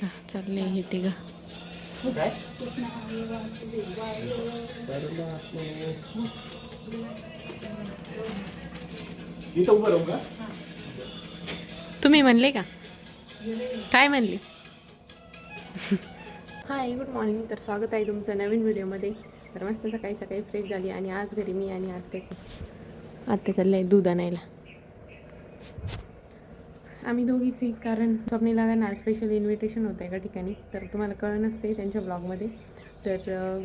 चालले हे ते ग तुम्ही म्हणले का? काय म्हणले? हाय गुड मॉर्निंग तर स्वागत आहे तुमचं नवीन व्हिडिओमध्ये. तर मस्त सकाळी सकाळी फ्रेश झाली आणि आज घरी मी आणि आत्याचं. आत्या चाललं आहे दूध आणायला. आम्ही दोघीची कारण स्वप्नीला त्यांना स्पेशल इन्व्हिटेशन होतं एका ठिकाणी. तर तुम्हाला कळ नसते त्यांच्या ब्लॉगमध्ये तर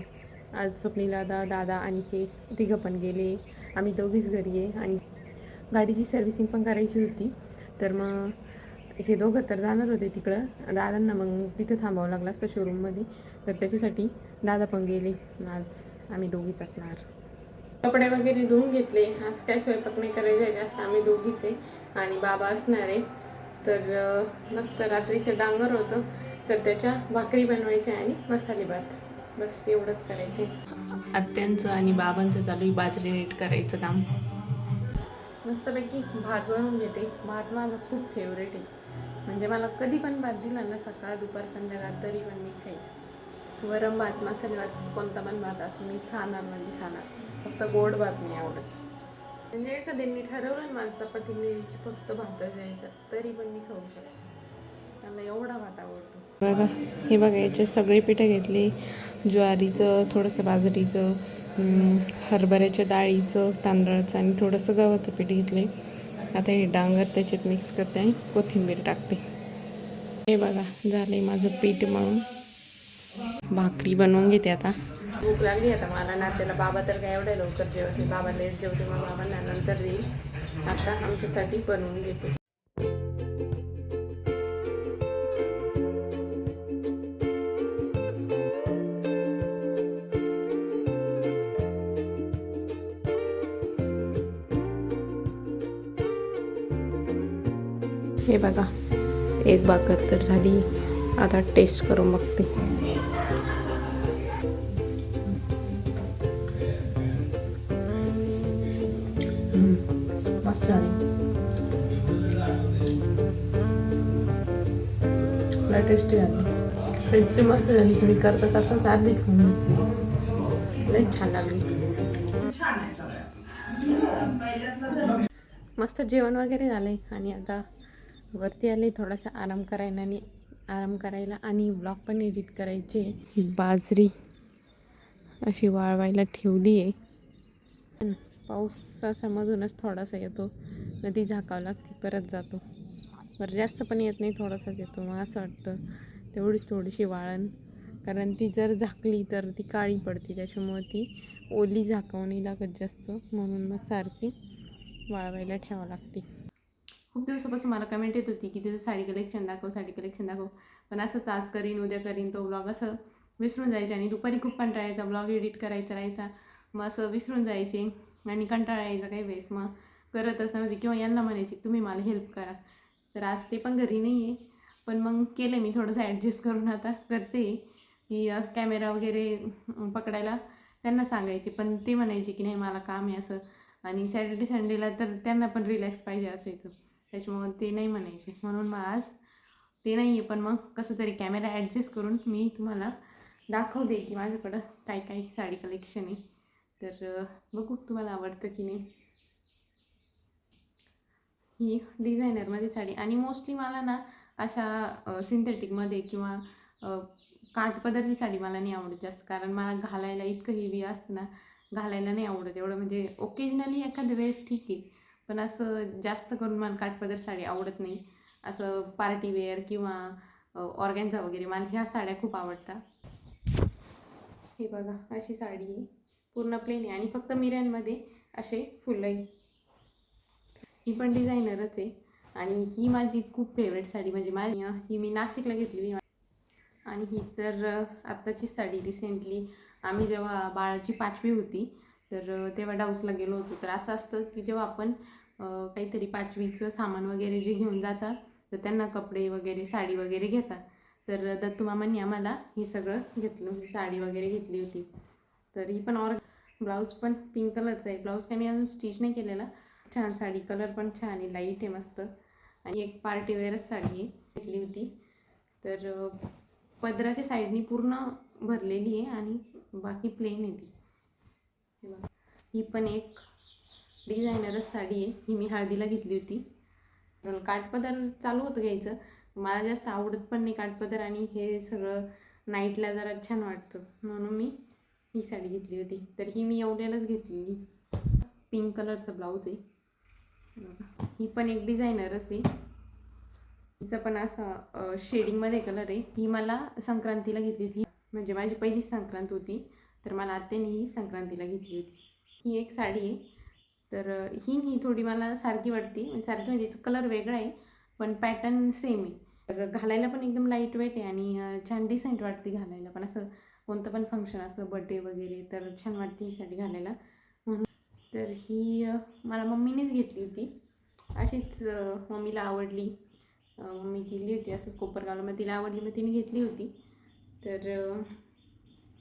आज स्वप्नीला दा दादा आणि हे तिघं पण गेले. आम्ही दोघीच घरी आहे आणि गाडीची सर्व्हिसिंग पण करायची होती. तर मग हे दोघं तर जाणार होते तिकडं. दादांना मग तिथं थांबावं लागलं असतं शोरूममध्ये तर त्याच्यासाठी दादा पण गेले. आज आम्ही दोघीच असणार. कपडे वगैरे धुवून घेतले. आज काय स्वयंपाक नाही करायचं आहे जास्त आम्ही दोघीच आहे आणि बाबा असणार आहे. तर मस्त रात्रीचं डांगर होतं. तर त्याच्या भाकरी बनवायच्या आणि मसाले भात. बस एवढंच करायचं आत्यांचं आणि बाबांचं चालू आहे बाजरी नीट करायचं काम. मस्तपैकी भात बनवून घेते. भात माझा खूप फेवरेट आहे. म्हणजे मला कधी पण भात दिला ना सकाळ दुपार संध्याकाळ तरी पण मी खाईल वरम भात मसाले भात कोणता पण भात असो मी खाणार म्हणजे खाणार. फक्त गोड भात नाही आवडत. म्हणजे एखाद्यांनी ठरवलं ना मला फक्त भातच द्यायचा तरी पण मी खाऊ शकते. मला एवढा भात आवडतो. बघा हे बघा याचे सगळी पिठं घेतले. ज्वारीचं थोडंसं बाजरीचं हरभऱ्याच्या डाळीचं तांदळाचं आणि थोडंसं गव्हाचं पीठ घेतले आता हे डांगर त्याच्यात मिक्स करते आणि कोथिंबीर टाकते. हे बघा झालं आहे माझं पीठ मळून भाकरी बनवून घेते आता. भूक लागली आता मला ना त्याला बाबा तर काय एवढ्या लवकर जेवत नाही बाबा लेट जेवते मग बाबांना नंतर देईल. आता आमच्यासाठी बनवून घेते. हे बघा एक भाकर तर झाली. आता टेस्ट करून बघते. लय टेस्टी झाली इतकी मस्त झाली मी करता करता आधी खाऊन. छान लागली. मस्त जेवण वगैरे झालंय. आणि आता वरती आले थोडासा आराम करायला आणि आराम करायला आणि ब्लॉग पण एडिट करायचे. बाजरी अशी वाळवायला ठेवली आहे. पाऊस समजूनच थोडासा येतो. नदी झाकावं लागते परत जातो. बरं जास्त पण येत नाही थोडासाच येतो मग असं वाटतं. तेवढीच थोडीशी वाळण. कारण ती जर झाकली तर ती काळी पडते त्याच्यामुळे ती ओली झाकवणी लागत जास्त. म्हणून मग सारखी वाळवायला ठेवावं लागते. खूप दिवसापासून मला कमेंट येत होती की तुझं साडी कलेक्शन दाखव साडी कलेक्शन दाखव. पण असंच आज करीन उद्या करीन तो ब्लॉग असं विसरून जायचे आणि दुपारी खूप कंटाळायचा ब्लॉग एडिट करायचा राहायचा. मग असं विसरून जायचे आणि कंटाळा यायचा काही वेळेस. मग करतच नव्हते किंवा यांना म्हणायचे तुम्ही मला हेल्प करा. तर आज ते पण घरी नाही आहे पण मग केलं मी थोडंसं ॲडजस्ट करून आता करते. की कॅमेरा वगैरे पकडायला त्यांना सांगायचे. पण ते म्हणायचे की नाही मला काम आहे असं. आणि सॅटर्डे संडेला तर त्यांना पण रिलॅक्स पाहिजे असायचं. त्याच्यामुळं ते नाही म्हणायचे. म्हणून मग आज ते नाही आहे पण मग कसं तरी कॅमेरा ॲडजस्ट करून मी तुम्हाला दाखवते की माझ्याकडं काय काय साडी कलेक्शन आहे. तर बघू तुम्हाला आवडतं की नाही. ही डिझायनरमध्ये साडी. आणि मोस्टली मला ना अशा सिंथेटिकमध्ये किंवा अ, काठपदरची साडी मला नाही आवडत जास्त. कारण मला घालायला इतकं हेवी असतं ना घालायला नाही आवडत एवढं. म्हणजे ओकेजनली एखाद्या वेळेस ठीक आहे. पण असं जास्त करून मला काठपदर साडी आवडत नाही. असं पार्टी वेअर किंवा ऑर्गॅन्झा वगैरे मला ह्या साड्या खूप आवडतात. हे बघा अशी साडी आहे. पूर्ण प्लेन आहे. आणि फक्त मिऱ्यांमध्ये असे फुलं आहे ही पण डिझायनरच आहे. आणि ही माझी खूप फेवरेट साडी म्हणजे माझी ही मी नाशिकला घेतलेली आणि ही तर आत्ताची साडी रिसेंटली आम्ही जेव्हा बाळाची पाचवी होती तर तेव्हा डाऊसला गेलो होतो. तर असं असतं की जेव्हा आपण काहीतरी पाचवीचं सामान वगैरे जे घेऊन जातात तर त्यांना कपडे वगैरे साडी वगैरे घेतात तर दत्तू मामांनी आम्हाला हे सगळं घेतलं साडी वगैरे घेतली होती. तर ही पण ऑर ब्लाऊज पण पिंक कलरचा आहे. ब्लाऊज काही मी अजून स्टिच नाही केलेला छान साडी कलर पण छान आहे लाइट आहे मस्त. आणि एक पार्टीवेअरच साडी आहे घेतली होती. तर पदराच्या साईडनी पूर्ण भरलेली आहे आणि बाकी प्लेन आहे ती. ही पण एक डिझायनरच साडी आहे. ही मी हळदीला घेतली होती. तर काठपदर चालू होतं घ्यायचं. मला जास्त आवडत पण नाही काठपदर आणि हे सगळं नाईटला जरा छान वाटतं. म्हणून मी ही साडी घेतली होती. तर ही मी एवढ्यालाच घेतलेली. पिंक कलरचा ब्लाऊज आहे. ही पण एक डिझायनरच आहे. हिचा पण असा शेडिंगमध्ये कलर आहे. ही मला संक्रांतीला घेतली होती. म्हणजे माझी पहिलीच संक्रांत होती. तर मला आत्याने ही संक्रांतीला घेतली होती. ही एक साडी आहे. तर ही ही थोडी मला सारखी वाटते. म्हणजे सारखी म्हणजे कलर वेगळा आहे पण पॅटर्न सेम आहे. तर घालायला पण एकदम लाइट वेट आहे आणि छान डिसेंट वाटते घालायला. पण असं कोणतं पण फंक्शन असलं बड्डे वगैरे तर छान वाटते ही साडी घालायला. तर ही मला मम्मीनेच घेतली होती. अशीच मम्मीला आवडली. मम्मी गेली होती असंच कोपरगावला. मग तिला आवडली मग तिने घेतली होती. तर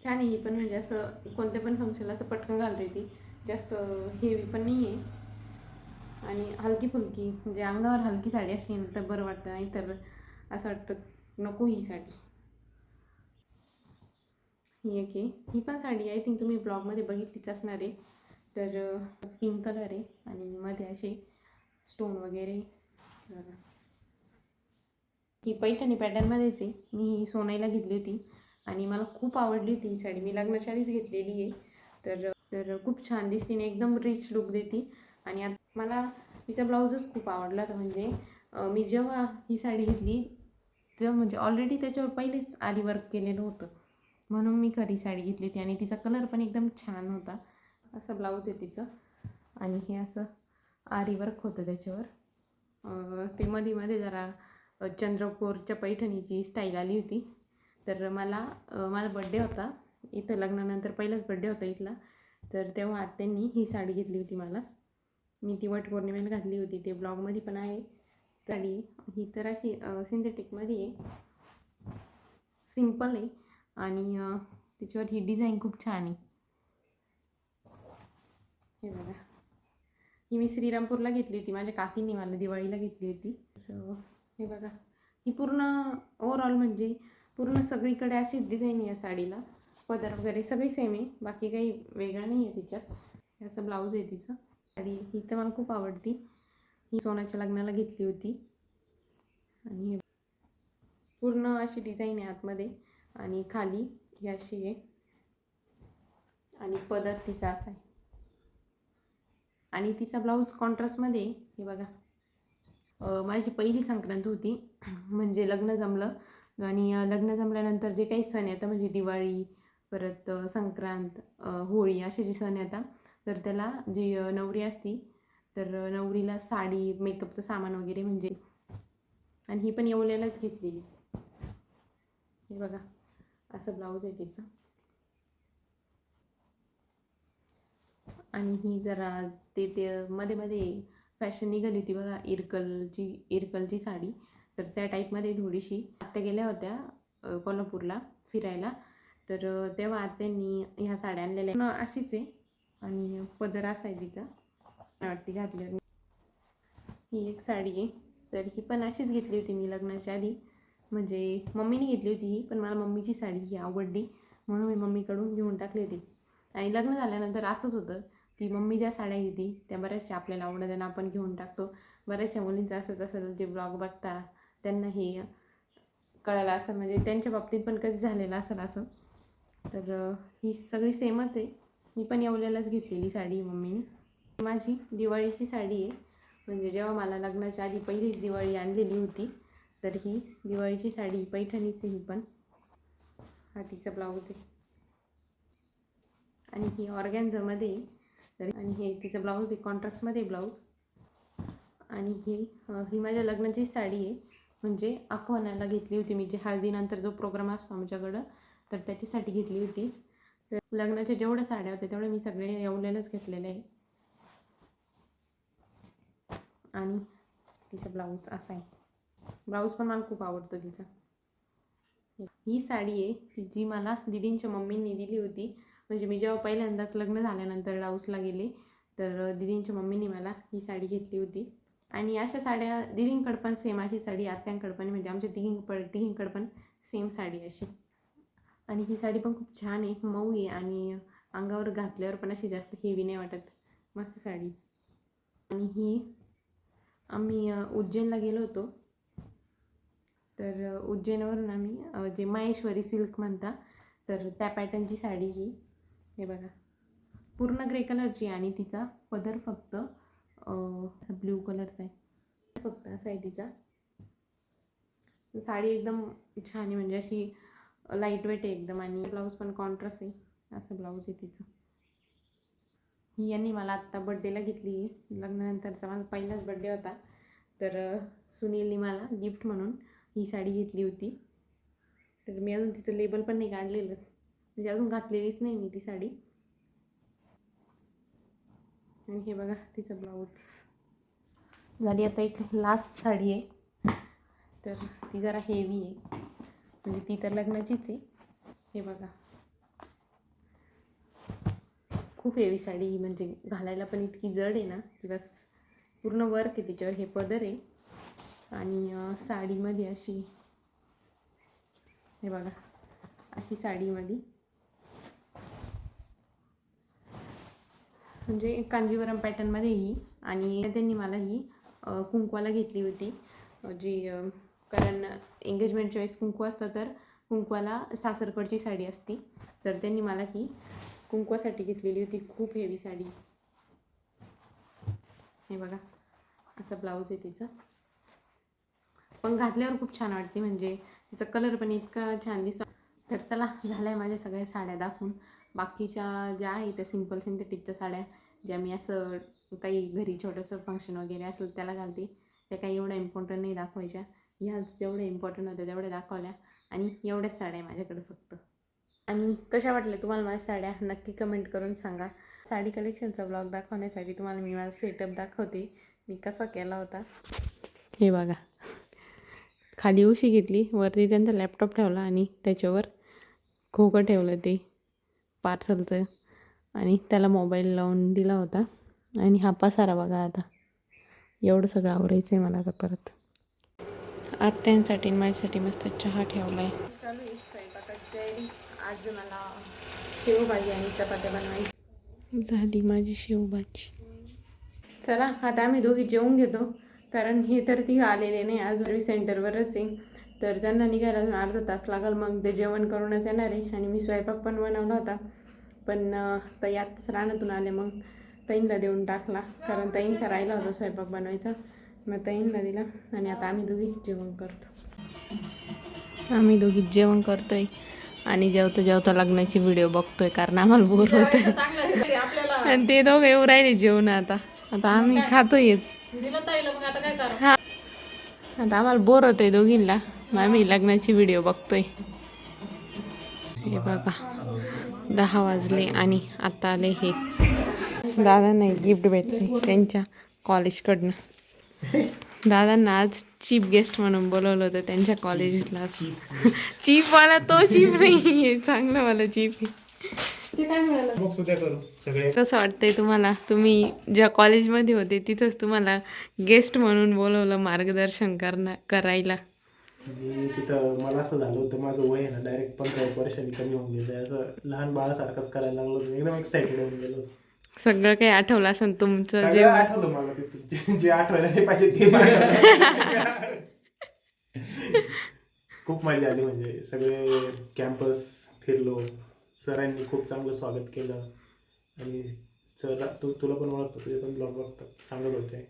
छान आहे ही पण. म्हणजे असं कोणत्या पण फंक्शनला असं पटकन घालता येते. जास्त हेवी पण नाही आहे आणि हलकी फुलकी म्हणजे अंगावर हलकी साडी असली ना तर बरं वाटतं. नाही तर असं वाटतं नको ही साडी. ही एक आहे. ही पण साडी आय थिंक तुम्ही ब्लॉगमध्ये बघितलीच असणार आहे. तर पिंक कलर आहे आणि मध्ये असे स्टोन वगैरे ही पैठणी पॅटर्नमध्येच आहे. मी ही सोनाईला घेतली होती आणि मला खूप आवडली होती ही साडी. मी लग्नाच्या आधीच घेतलेली आहे. तर तर खूप छान दिसते आणि एकदम रिच लुक देते. आणि आता मला तिचा ब्लाऊजच खूप आवडला होता. म्हणजे मी जेव्हा ही साडी घेतली तेव्हा म्हणजे ऑलरेडी त्याच्यावर पहिलेच आरी वर्क केलेलं होतं. म्हणून मी खरी साडी घेतली होती आणि तिचा कलर पण एकदम छान होता. असं ब्लाऊज आहे तिचं. आणि हे असं आरी वर्क होतं त्याच्यावर. ते मध्ये मध्ये जरा चंद्रपूरच्या पैठणीची स्टाईल आली होती. तर मला माझा बड्डे होता. इथं लग्नानंतर पहिलाच बड्डे होता इथला. तर तेव्हा आत्यांनी ही साडी घेतली होती मला. मी ती वटपौर्णिमेला घातली होती. ते ब्लॉगमध्ये पण आहे. साडी ही तर अशी सिंथेटिकमध्ये आहे. सिंपल आहे. आणि तिच्यावर त्याच्यावर ही डिझाईन खूप छान आहे. हे बघा. ही मी श्रीरामपूरला घेतली होती. माझ्या काकींनी मला दिवाळीला घेतली होती. हे बघा. ही पूर्ण ओवरऑल म्हणजे पूर्ण सगळीकडे अशीच डिझाईन आहे या साडीला. पदर वगैरे सगळी सेम आहे. बाकी काही वेगळं नाही आहे तिच्यात. हे असं ब्लाऊज आहे तिचं. साडी ही तर मला खूप आवडती. ही सोन्याच्या लग्नाला घेतली होती. आणि पूर्ण अशी डिझाईन आहे आतमध्ये. आणि खाली ही अशी आहे. आणि पदर तिचा असा आहे. आणि तिचा ब्लाऊज कॉन्ट्रास्टमध्ये हे बघा. माझी पहिली संक्रांत होती म्हणजे लग्न जमलं. आणि लग्न जमल्यानंतर जे काही सण येतात म्हणजे दिवाळी परत संक्रांत होळी असे जे सण येतात तर त्याला जी नवरी असती तर नवरीला साडी मेकअपचं सामान वगैरे म्हणजे आणि ही पण येवल्यालाच घेतलेली. हे बघा असं ब्लाऊज आहे तिचं. आणि ही जरा ते ते मध्ये मध्ये फॅशन निघाली होती बघा इरकलची इरकलची साडी. तर त्या टाईपमध्ये थोडीशी. आत्या गेल्या होत्या कोल्हापूरला फिरायला. तर तेव्हा आत्यांनी ह्या साड्या आणलेल्या अशीच आहे. आणि पदर असा आहे तिचा मला वाटते घातली ही एक साडी आहे. तर ही पण अशीच घेतली होती मी लग्नाच्या आधी. म्हणजे मम्मीने घेतली होती ही पण मला मम्मीची साडी ही आवडली. म्हणून मी मम्मीकडून घेऊन टाकली होती. आणि लग्न झाल्यानंतर असंच होतं. की मम्मी ज्या साड्या घेते त्या बऱ्याचशा आपल्याला आवडत आणि आपण घेऊन टाकतो. बऱ्याचशा मुलींचं असंच असेल जे ब्लॉग बघता त्यांना हे कळलं असं म्हणजे त्यांच्या बाबतीत पण कधी झालेलं असेल असं. तर ही सगळी सेमच आहे. मी पण येवल्यालाच घेतलेली साडी मम्मीने. माझी दिवाळीची साडी आहे. म्हणजे जेव्हा मला लग्नाच्या आधी पहिलीच दिवाळी आणलेली होती तर ही दिवाळीची साडी पैठणीची ही पण. हा तिचा ब्लाऊज आहे. आणि ही ऑर्गॅन्झामध्ये आहे. तर. आणि हे तिचं ब्लाऊज आहे कॉन्ट्रास्टमध्ये ब्लाऊज. आणि ही ही माझ्या लग्नाची साडी आहे. म्हणजे अकवानाला घेतली होती मी जे हळदीनंतर जो प्रोग्राम असतो आमच्याकडं तर त्याच्यासाठी घेतली होती. तर लग्नाच्या जेवढ्या साड्या होत्या तेवढ्या मी सगळे येवलेलंच घेतलेले आहे. आणि तिचं ब्लाऊज असा आहे. ब्लाऊज पण मला खूप आवडतं तिचा. ही साडी आहे जी मला दिदींच्या मम्मींनी दिली होती. म्हणजे मी जेव्हा पहिल्यांदाच लग्न झाल्यानंतर राऊसला गेले तर दिदींच्या मम्मीने मला ही साडी घेतली होती. आणि अशा साड्या दिदींकडं पण सेम अशी साडी आत्यांकडं पण म्हणजे आमच्या तिघींकडं तिघींकडं पण सेम साडी अशी. आणि ही साडी पण खूप छान आहे मऊ आहे आणि अंगावर घातल्यावर पण अशी जास्त हेवी नाही वाटत. मस्त साडी. आणि ही आम्ही उज्जैनला गेलो होतो. तर उज्जैनवरून आम्ही जे माहेश्वरी सिल्क म्हणता तर त्या पॅटर्नची साडी ही हे बघा. पूर्ण ग्रे कलरची आहे आणि तिचा पदर फक्त ब्ल्यू कलरचा आहे. फक्त असा आहे तिचा. साडी एकदम छान आहे म्हणजे अशी लाइट वेट आहे एकदम आणि ब्लाऊज पण कॉन्ट्रास्ट आहे. असं ब्लाऊज आहे तिचं. ही यांनी मला आत्ता बड्डेला घेतली. आहे लग्नानंतरचा माझा पहिलाच बड्डे होता. तर सुनीलनी मला गिफ्ट म्हणून ही साडी घेतली होती. तर मी अजून तिचं लेबल पण नाही काढलेलं. म्हणजे अजून घातलेलीच नाही मी ती साडी. आणि हे बघा तिचं ब्लाऊज झाली आता एक लास्ट साडी आहे. तर ती जरा हेवी आहे. म्हणजे ती तर लग्नाचीच आहे. हे बघा. खूप हेवी साडी ही म्हणजे घालायला पण इतकी जड आहे ना. की बस पूर्ण वर्क आहे तिच्यावर. हे पदर आहे. आणि साडीमध्ये अशी हे बघा अशी साडीमध्ये म्हणजे कांजीवरम पॅटर्नमध्ये ही आणि त्यांनी मला ही कुंकवाला घेतली होती. जी कारण एंगेजमेंटच्या वेळेस कुंकू असतं तर कुंकवाला सासरकडची साडी असती. तर त्यांनी मला ही कुंकवासाठी घेतलेली होती खूप हेवी साडी. हे बघा असं ब्लाऊज आहे तिचं. पण घातल्यावर खूप छान वाटते म्हणजे तिचा कलर पण इतका छान दिसतो. तर चला झाल्या माझ्या सगळ्या साड्या दाखवून. बाकीच्या ज्या आहेत त्या सिंपल सिंथेटिकच्या साड्या ज्या मी असं काही घरी छोटंसं फंक्शन वगैरे असेल त्याला घालते. त्या काही एवढ्या इम्पॉर्टंट नाही दाखवायच्या. ह्याच जेवढ्या इम्पॉर्टंट होत्या तेवढ्या दाखवल्या. आणि एवढ्याच साड्या माझ्याकडे फक्त. आणि कशा वाटल्या तुम्हाला माझ्या साड्या? नक्की कमेंट करून सांगा. साडी कलेक्शनचा ब्लॉग दाखवण्यासाठी तुम्हाला मी माझा सेटअप दाखवते. मी कसा केला होता. हे बघा. खाली उशी घेतली. वरती त्यांचा लॅपटॉप ठेवला आणि त्याच्यावर खोकं ठेवलं ते पार्सलचं आणि त्याला मोबाईल लावून दिला होता. आणि हा पसारा बघा आता. एवढं सगळं आवरायचं आहे मला आता परत. आत्यांसाठी माझ्यासाठी मस्त चहा ठेवला आहे आज मला शेवभाजी आणि चपात्या बनवायची झाली माझी शेवभाजी. चला आता आम्ही दोघी जेवून घेतो. कारण हे तर ती आलेले नाही. आज सेंटरवरच आहे. तर त्यांना निघायला अर्धा तास लागल. मग ते जेवण करूनच येणार आहे. आणि मी स्वयंपाक पण बनवला होता. पण ताई आत्ताच रानातून आले मग ताईंना देऊन टाकला. कारण ताईंचा राहिला होता स्वयंपाक बनवायचा. मग ताईंना दिला आणि आता आम्ही दोघी जेवण करतो. आम्ही दोघी जेवण करतोय. आणि जेवता जेवता लग्नाची व्हिडिओ बघतोय कारण आम्हाला बोर होत आणि ते दोघं येऊ राहिले जेवण आता. आता आम्ही खातोयच. हा. आता आम्हाला बोर होतंय दोघींना. मग आम्ही लग्नाची व्हिडिओ बघतोय. हे बघा. दहा वाजले आणि आता आले हे. दादांना गिफ्ट भेटले त्यांच्या कॉलेजकडनं दादांना आज चीफ गेस्ट म्हणून बोलवलं होतं त्यांच्या कॉलेजला चीफवाला तो चीफ नाही आहे. चांगलावाला चीफ आहे कसं वाटतंय तुम्हाला? तुम्ही ज्या कॉलेजमध्ये होते तिथंच तुम्हाला गेस्ट म्हणून बोलवलं मार्गदर्शन करणं करायला. आणि तिथं मला असं झालं होतं माझं वय आहे ना डायरेक्ट पंधरा एक वर्षांनी कमी होऊन गेलं असं लहान बाळासारखंच करायला लागलो होतो. एकदम एक्साइटेड होऊन गेलो होतो. सगळं काही आठवलं असेल तुमचं सगळं जे आठवलं मला जे- जे आठवायला नाही पाहिजे ते. पण आठवलं. खूप मजा आली म्हणजे. सगळे कॅम्पस फिरलो. सरांनी खूप चांगलं स्वागत केलं. आणि सर तू तुला पण ओळखतो तुझे पण ब्लॉग बघतात. सांगत होते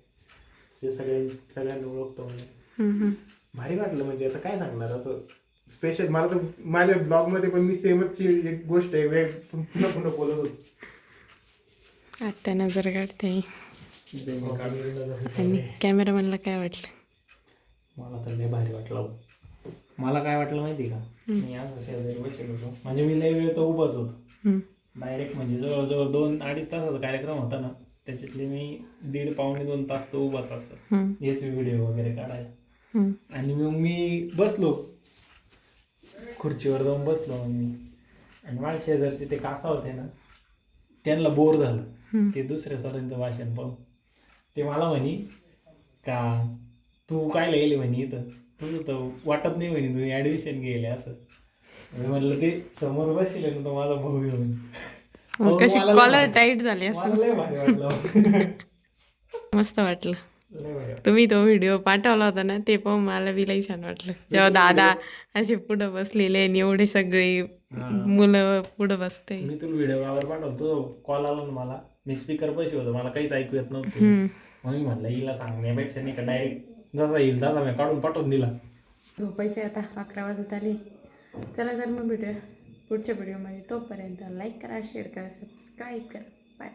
ते सगळ्यां सगळ्यांना ओळखतो. म्हणे हम्म, हम्म. भारी वाटलं म्हणजे आता काय सांगणार असं. स्पेशल मला तर माझ्या ब्लॉगमध्ये पण मी सेमच एक गोष्ट आहे वेग पुन्हा पुन्हा बोलत होतो. आत्या नजर काढते आणि कॅमेरामॅनला काय वाटलं? मला तर लय भारी वाटलं. मला काय वाटलं माहिती का? मी असं शेजारी बसेल होतो. म्हणजे मी लय वेळ तर उभाच होतो. डायरेक्ट म्हणजे जवळजवळ दोन अडीच तासाचा कार्यक्रम होता ना त्याच्यातले मी दीड पावणे दोन तास तर उभाच असं हम्म, हेच व्हिडिओ वगैरे काढायला. आणि मग मी बसलो. खुर्चीवर जाऊन बसलो मग मी. आणि माझ्या शेजारचे ते काका होते ना त्यांना बोर झालं. ते दुसऱ्या सरांचं भाषण पाहून. ते मला म्हणी का तू काय गेली म्हणे इथं? तुझं तर वाटत नाही म्हणे तुम्ही ऍडमिशन गेले असं. मी म्हणलं ते समोर बसले ना तो माझा भाऊ कॉलर भारी- टाईट झाली असं मस्त वाटलं. तुम्ही तो व्हिडिओ पाठवला होता ना ते पाहून मला बी लई छान वाटलं. जेव्हा दादा असे पुढं बसलेले आणि एवढे सगळे मुलं पुढं बसते. मी तुला व्हिडिओ कावर पाठवतो कॉल आला ना मला. मी स्पीकर पैसे होतो मला काहीच ऐकू येत नव्हतं. हम्म. मग मी म्हणलं हिला सांगण्यापेक्षा नाही का डायरेक्ट जसा येईल तसा मी काढून पाठवून दिला. झोपायचे आता अकरा वाजत आले. चला तर मग भेटूया पुढच्या व्हिडिओमध्ये तोपर्यंत लाईक करा शेअर करा सबस्क्राईब करा. बाय